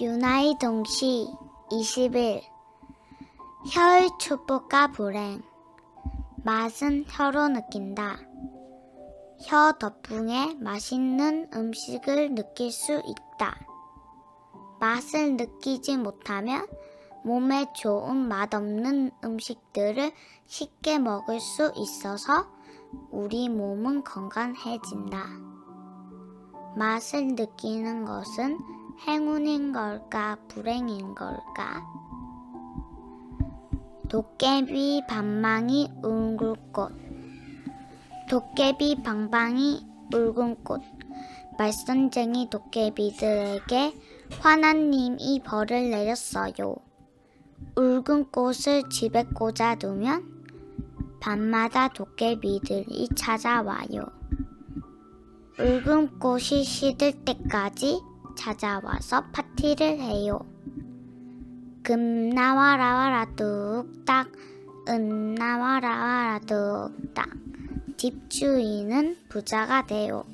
유나이 동시 20일 혀의 축복과 불행 맛은 혀로 느낀다. 혀 덕분에 맛있는 음식을 느낄 수 있다. 맛을 느끼지 못하면 몸에 좋은 맛없는 음식들을 쉽게 먹을 수 있어서 우리 몸은 건강해진다. 맛을 느끼는 것은 행운인 걸까, 불행인 걸까? 도깨비 방망이 붉은 꽃. 도깨비 방방이 붉은 꽃. 말썽쟁이 도깨비들에게 화나님이 벌을 내렸어요. 붉은 꽃을 집에 꽂아 두면 밤마다 도깨비들이 찾아와요. 붉은 꽃이 시들 때까지 찾아와서 파티를 해요. 금 나와라 와라 뚝딱 은 나와라 와라 뚝딱 집주인은 부자가 돼요.